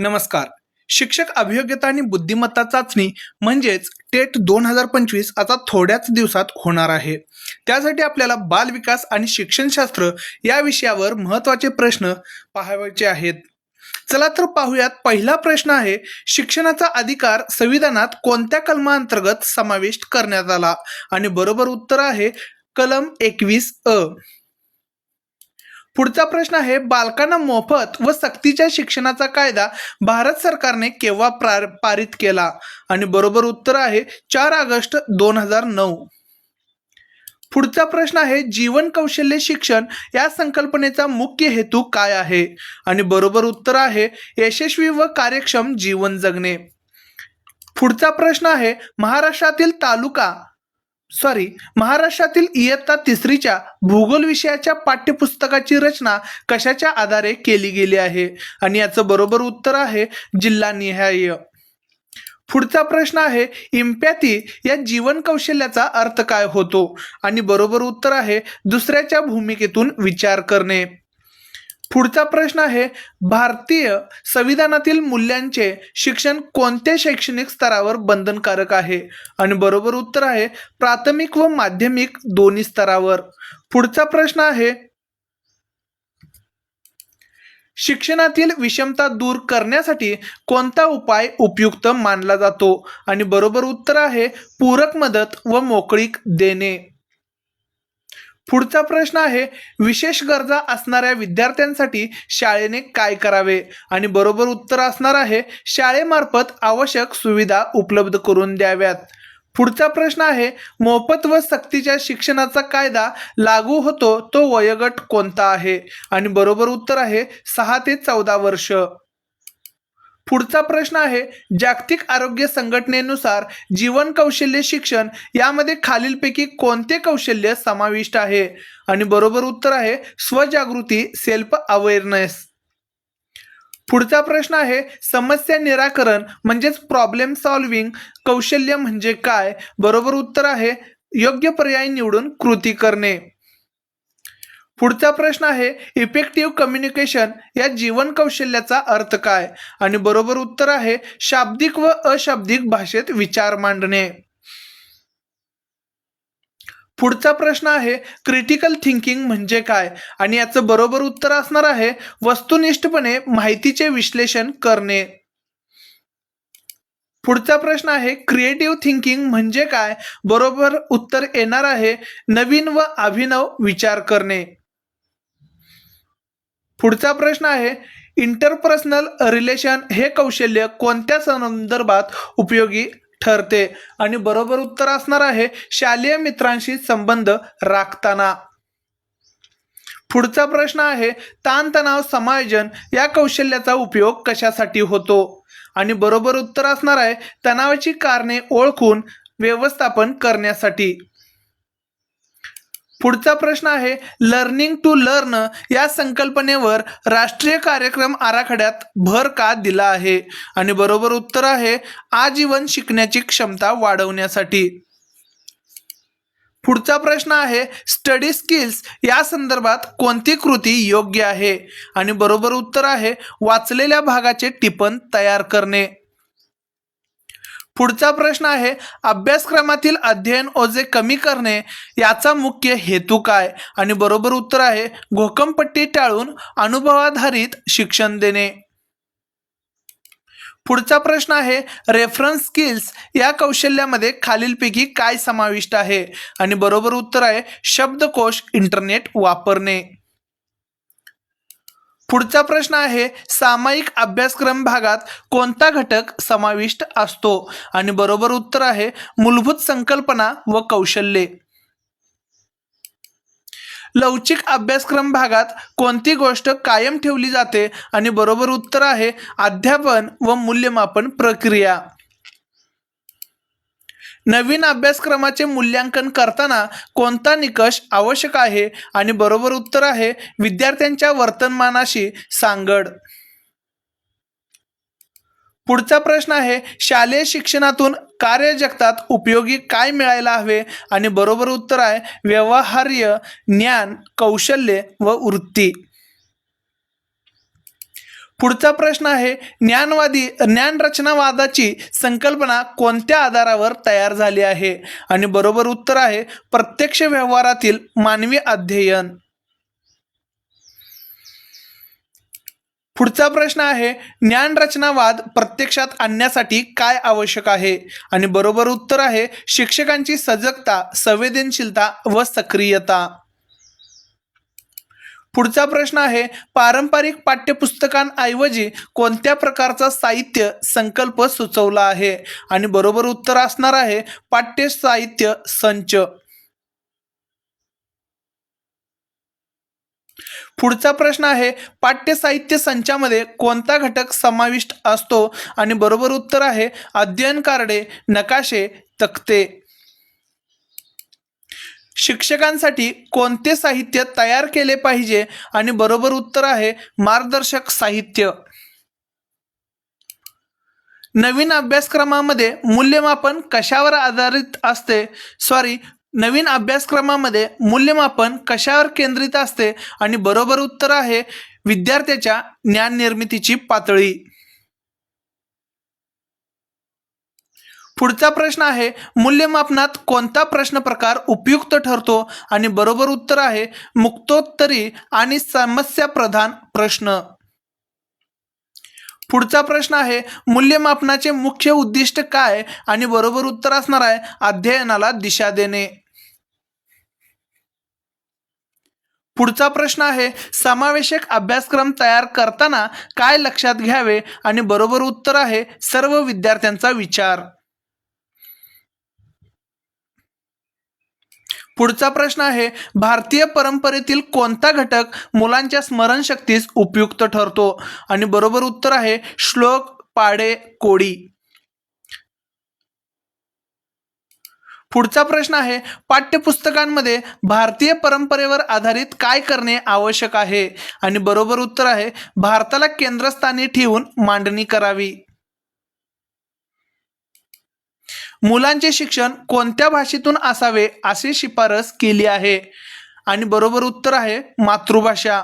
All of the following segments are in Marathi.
नमस्कार. शिक्षक अभियोग्यता आणि बुद्धिमत्ता चाचणी म्हणजेच टेट दोन हजार पंचवीस आता थोड्याच दिवसात होणार आहे. त्यासाठी आपल्याला बालविकास आणि शिक्षणशास्त्र या विषयावर महत्त्वाचे प्रश्न पाहायचे आहेत. चला तर पाहूयात पहिला प्रश्न आहे शिक्षणाचा अधिकार संविधानात कोणत्या कलमांतर्गत समाविष्ट करण्यात आला? आणि बरोबर उत्तर आहे कलम एकवीस अ. पुढचा प्रश्न आहे बालकांना मोफत व सक्तीच्या शिक्षणाचा कायदा भारत सरकारने केव्हा प्रार पारित केला? आणि बरोबर उत्तर आहे चार ऑगस्ट दोन हजार नऊ. पुढचा प्रश्न आहे जीवन कौशल्य शिक्षण या संकल्पनेचा मुख्य हेतू काय आहे? आणि बरोबर उत्तर आहे यशस्वी व कार्यक्षम जीवन जगणे. पुढचा प्रश्न आहे महाराष्ट्रातील तालुका सॉरी महाराष्ट्रातील इयत्ता तिसरीच्या भूगोल विषयाच्या पाठ्यपुस्तकाची रचना कशाच्या आधारे केली गेली आहे? आणि याचं बरोबर उत्तर आहे जिल्हानिहाय पुढचा प्रश्न आहे इम्पॅथी या जीवन कौशल्याचा अर्थ काय होतो? आणि बरोबर उत्तर आहे दुसऱ्याच्या भूमिकेतून विचार करणे. पुढचा प्रश्न आहे भारतीय संविधानातील मूल्यांचे शिक्षण कोणत्या शैक्षणिक स्तरावर बंधनकारक आहे? आणि बरोबर उत्तर आहे प्राथमिक व माध्यमिक दोन्ही स्तरावर. पुढचा प्रश्न आहे शिक्षणातील विषमता दूर करण्यासाठी कोणता उपाय उपयुक्त मानला जातो? आणि बरोबर उत्तर आहे पूरक मदत व मोकळीक देणे. पुढचा प्रश्न आहे विशेष गरजा असणाऱ्या विद्यार्थ्यांसाठी शाळेने काय करावे? आणि बरोबर उत्तर असणार आहे शाळेमार्फत आवश्यक सुविधा उपलब्ध करून द्याव्यात. पुढचा प्रश्न आहे मोफत व सक्तीच्या शिक्षणाचा कायदा लागू होतो तो वयोगट कोणता आहे? आणि बरोबर उत्तर आहे सहा ते चौदा वर्ष. पुढचा प्रश्न आहे जागतिक आरोग्य संघटनेनुसार जीवन कौशल्य शिक्षण यामध्ये खालीलपैकी कोणते कौशल्य समाविष्ट आहे? आणि बरोबर उत्तर आहे स्वजागृती सेल्फ अवेअरनेस. पुढचा प्रश्न आहे समस्या निराकरण म्हणजेच प्रॉब्लेम सॉल्विंग कौशल्य म्हणजे काय? बरोबर उत्तर आहे योग्य पर्याय निवडून कृती करणे. पुढचा प्रश्न आहे इफेक्टिव्ह कम्युनिकेशन या जीवन कौशल्याचा अर्थ काय? आणि बरोबर उत्तर आहे शाब्दिक व अशाब्दिक भाषेत विचार मांडणे. पुढचा प्रश्न आहे क्रिटिकल थिंकिंग म्हणजे काय? आणि याचं बरोबर उत्तर असणार आहे वस्तुनिष्ठपणे माहितीचे विश्लेषण करणे. पुढचा प्रश्न आहे क्रिएटिव्ह थिंकिंग म्हणजे काय? बरोबर उत्तर येणार आहे नवीन व अभिनव विचार करणे. पुढचा प्रश्न आहे इंटरपर्सनल रिलेशन हे कौशल्य कोणत्या संदर्भात उपयोगी ठरते? आणि बरोबर उत्तर असणार आहे शालेय मित्रांशी संबंध राखताना. पुढचा प्रश्न आहे ताणतणाव समायोजन या कौशल्याचा उपयोग कशासाठी होतो? आणि बरोबर उत्तर असणार आहे तणावाची कारणे ओळखून व्यवस्थापन करण्यासाठी. पुढचा प्रश्न आहे लर्निंग टू लर्न या संकल्पनेवर राष्ट्रीय कार्यक्रम आराखड्यात भर का दिला आहे? आणि बरोबर उत्तर आहे आजीवन शिकण्याची क्षमता वाढवण्यासाठी. पुढचा प्रश्न आहे स्टडी स्किल्स या संदर्भात कोणती कृती योग्य आहे? आणि बरोबर उत्तर आहे वाचलेल्या भागाचे टिपण तयार करणे. पुढचा प्रश्न आहे अभ्यासक्रमातील अध्ययन ओझे कमी करणे याचा मुख्य हेतू काय? आणि बरोबर उत्तर आहे घोकमपट्टी टाळून अनुभवाधारित शिक्षण देणे. पुढचा प्रश्न आहे रेफरन्स स्किल्स या कौशल्यामध्ये खालीलपैकी काय समाविष्ट आहे? आणि बरोबर उत्तर आहे शब्दकोश इंटरनेट वापरणे. पुढचा प्रश्न आहे सामायिक अभ्यासक्रम भागात कोणता घटक समाविष्ट असतो? आणि बरोबर उत्तर आहे मूलभूत संकल्पना व कौशल्ये. लवचिक अभ्यासक्रम भागात कोणती गोष्ट कायम ठेवली जाते? आणि बरोबर उत्तर आहे अध्यापन व मूल्यमापन प्रक्रिया. नवीन अभ्यासक्रमाचे मूल्यांकन करताना कोणता निकष आवश्यक आहे आणि बरोबर उत्तर आहे विद्यार्थ्यांच्या वर्तनमानाशी सांगड. पुढचा प्रश्न आहे शालेय शिक्षणातून कार्य जगतात उपयोगी काय मिळायला हवे? आणि बरोबर उत्तर आहे व्यवहार्य ज्ञान कौशल्य व वृत्ती. पुढचा प्रश्न आहे ज्ञानवादी ज्ञानरचनावादाची संकल्पना कोणत्या आधारावर तयार झाली आहे? आणि बरोबर उत्तर आहे प्रत्यक्ष व्यवहारातील मानवी अध्ययन. पुढचा प्रश्न आहे ज्ञानरचनावाद प्रत्यक्षात आणण्यासाठी काय आवश्यक आहे? आणि बरोबर उत्तर आहे शिक्षकांची सजगता संवेदनशीलता व सक्रियता. पुढचा प्रश्न आहे पारंपरिक पाठ्यपुस्तकांऐवजी कोणत्या प्रकारचा साहित्य संकल्प सुचवला आहे? आणि बरोबर उत्तर असणार आहे पाठ्य साहित्य संच. पुढचा प्रश्न आहे पाठ्य साहित्य संचामध्ये कोणता घटक समाविष्ट असतो? आणि बरोबर उत्तर आहे अध्ययन कार्डे नकाशे तक्ते. शिक्षकांसाठी कोणते साहित्य तयार केले पाहिजे? आणि बरोबर उत्तर आहे मार्गदर्शक साहित्य. नवीन अभ्यासक्रमामध्ये मूल्यमापन कशावर आधारित असते? सॉरी नवीन अभ्यासक्रमामध्ये मूल्यमापन कशावर केंद्रित असते? आणि बरोबर उत्तर आहे विद्यार्थ्याच्या ज्ञान निर्मितीची पातळी. पुढचा प्रश्न आहे मूल्यमापनात कोणता प्रश्न प्रकार उपयुक्त ठरतो? आणि बरोबर उत्तर आहे मुक्तोत्तरी आणि समस्या प्रधान प्रश्न. पुढचा प्रश्न आहे मूल्यमापनाचे मुख्य उद्दिष्ट काय? आणि बरोबर उत्तर असणार आहे अध्ययनाला दिशा देणे. पुढचा प्रश्न आहे समावेशक अभ्यासक्रम तयार करताना काय लक्षात घ्यावे? आणि बरोबर उत्तर आहे सर्व विद्यार्थ्यांचा विचार. पुढचा प्रश्न आहे भारतीय परंपरेतील कोणता घटक मुलांच्या स्मरणशक्तीस उपयुक्त ठरतो? आणि बरोबर उत्तर आहे श्लोक पाडे कोडी. पुढचा प्रश्न आहे पाठ्यपुस्तकांमध्ये भारतीय परंपरेवर आधारित काय करणे आवश्यक आहे? आणि बरोबर उत्तर आहे भारताला केंद्रस्थानी ठेवून मांडणी करावी. मुलांचे शिक्षण कोणत्या भाषेतून असावे अशी शिफारस केली आहे? आणि बरोबर उत्तर आहे मातृभाषा.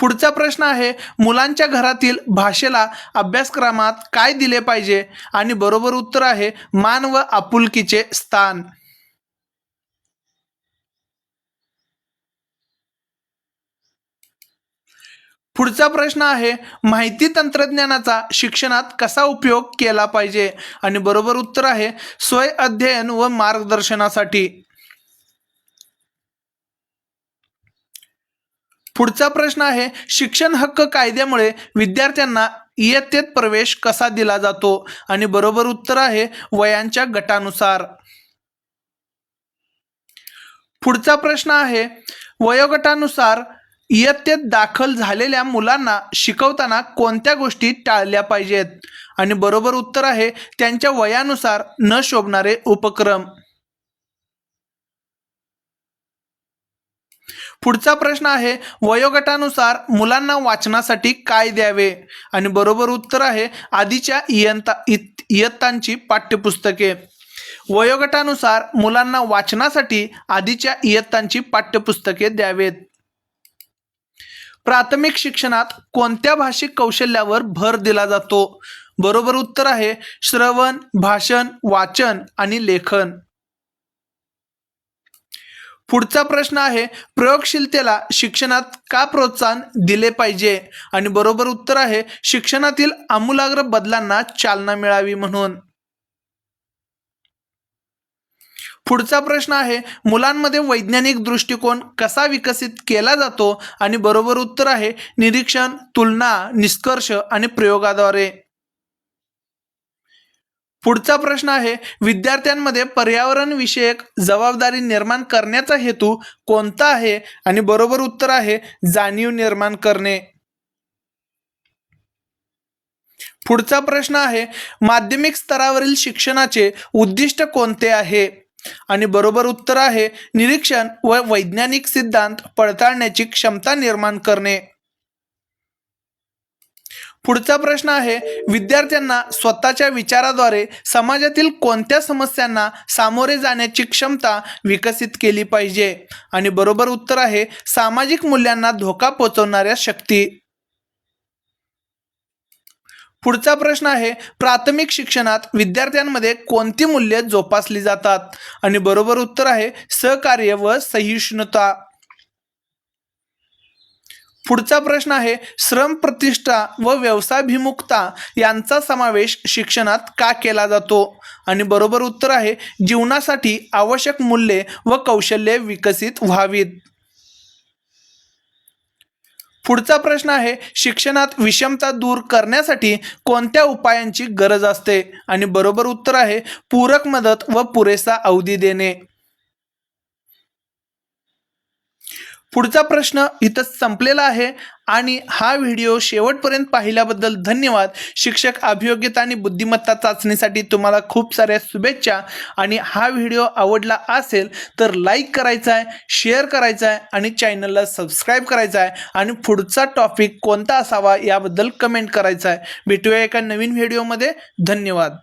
पुढचा प्रश्न आहे मुलांच्या घरातील भाषेला अभ्यासक्रमात काय दिले पाहिजे? आणि बरोबर उत्तर आहे मान व आपुलकीचे स्थान. पुढचा प्रश्न आहे माहिती तंत्रज्ञानाचा शिक्षणात कसा उपयोग केला पाहिजे? आणि बरोबर उत्तर आहे स्वय अध्ययन व मार्गदर्शनासाठी. पुढचा प्रश्न आहे शिक्षण हक्क कायद्यामुळे विद्यार्थ्यांना इयत्तेत प्रवेश कसा दिला जातो? आणि बरोबर उत्तर आहे वयांच्या गटानुसार. पुढचा प्रश्न आहे वयोगटानुसार इयत्तेत दाखल झालेल्या मुलांना शिकवताना कोणत्या गोष्टी टाळल्या पाहिजेत? आणि बरोबर उत्तर आहे त्यांच्या वयानुसार न शोभणारे उपक्रम. पुढचा प्रश्न आहे वयोगटानुसार मुलांना वाचनासाठी काय द्यावे? आणि बरोबर उत्तर आहे आधीच्या इयंता इत- इयत्तांची पाठ्यपुस्तके. वयोगटानुसार मुलांना वाचनासाठी आधीच्या इयत्तांची पाठ्यपुस्तके द्यावेत. प्राथमिक शिक्षणात कोणत्या भाषिक कौशल्यावर भर दिला जातो? बरोबर उत्तर आहे श्रवण भाषण वाचन आणि लेखन. पुढचा प्रश्न आहे प्रयोगशीलतेला शिक्षणात का प्रोत्साहन दिले पाहिजे? आणि बरोबर उत्तर आहे शिक्षणातील आमूलाग्र बदलांना चालना मिळावी म्हणून. पुढचा प्रश्न आहे मुलांमध्ये वैज्ञानिक दृष्टिकोन कसा विकसित केला जातो? आणि बरोबर उत्तर आहे निरीक्षण तुलना निष्कर्ष आणि प्रयोगाद्वारे. पुढचा प्रश्न आहे विद्यार्थ्यांमध्ये पर्यावरण विषयक जबाबदारी निर्माण करण्याचा हेतू कोणता आहे? आणि बरोबर उत्तर आहे जाणीव निर्माण करणे. पुढचा प्रश्न आहे माध्यमिक स्तरावरील शिक्षणाचे उद्दिष्ट कोणते आहे? आणि बरोबर उत्तर आहे निरीक्षण व वैज्ञानिक सिद्धांत पडताळण्याची क्षमता निर्माण करणे. पुढचा प्रश्न आहे विद्यार्थ्यांना स्वतःच्या विचाराद्वारे समाजातील कोणत्या समस्यांना सामोरे जाण्याची क्षमता विकसित केली पाहिजे? आणि बरोबर उत्तर आहे सामाजिक मूल्यांना धोका पोचवणाऱ्या शक्ती. पुढचा प्रश्न आहे प्राथमिक शिक्षणात विद्यार्थ्यांमध्ये कोणती मूल्ये जोपासली जातात? आणि बरोबर उत्तर आहे सहकार्य व सहिष्णुता. पुढचा प्रश्न आहे श्रम प्रतिष्ठा व व्यवसायाभिमुखता यांचा समावेश शिक्षणात का केला जातो? आणि बरोबर उत्तर आहे जीवनासाठी आवश्यक मूल्ये व कौशल्ये विकसित व्हावीत. पुढचा प्रश्न आहे शिक्षणात विषमता दूर करण्यासाठी कोणत्या उपायांची गरज असते? आणि बरोबर उत्तर आहे पूरक मदत व पुरेसा अवधी देणे. पुढचा प्रश्न इथं संपलेला आहे आणि हा व्हिडिओ शेवटपर्यंत पाहिल्याबद्दल धन्यवाद. शिक्षक अभियोग्यता आणि बुद्धिमत्ता चाचणीसाठी तुम्हाला खूप साऱ्या शुभेच्छा. आणि हा व्हिडिओ आवडला असेल तर लाईक करायचा आहे शेअर करायचा आहे आणि चॅनलला सबस्क्राईब करायचा आहे. आणि पुढचा टॉपिक कोणता असावा याबद्दल कमेंट करायचा आहे. भेटूया एका नवीन व्हिडिओमध्ये. धन्यवाद.